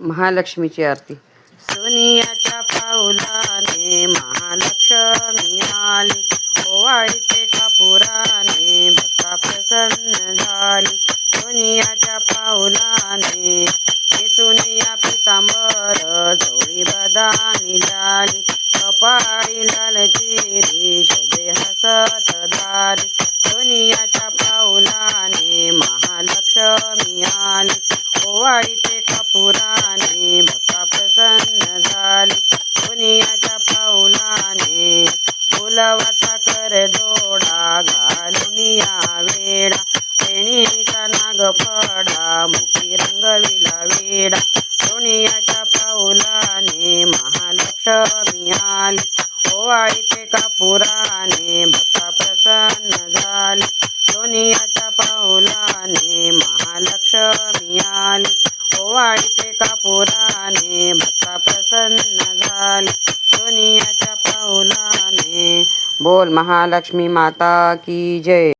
महालक्ष्मीची आरती. सोनियाच्या पाऊलाने महालक्ष्मी आली. ओवाळीचे कापुराने भक्ता प्रसन्न झाली. सोनियाच्या पाऊलाने सोनिया पितांबर चवळी बदामी लाली कपाळी लाल चिरी शोभे हसत दारी सोनियाच्या पा ओवाळीचे कापुराने भक्ता प्रसन्न झाली. सोनियाच्या पाऊलाने फुलवाचा कर जोडा घालून या वेडा रेणीचा नाग फडा मुखी रंगविला वेडा सोनियाच्या पाऊलाने महालक्ष्मी आली. ओवाळीचे कापुराने भक्ता प्रसन्न झाली. सोनियाच्या पाऊलाने महालक्ष्मी आली ओवाळीचे कापुराने भक्ता प्रसन्न झाली. सोनियाच्या पाऊलाने बोल महालक्ष्मी माता की जय.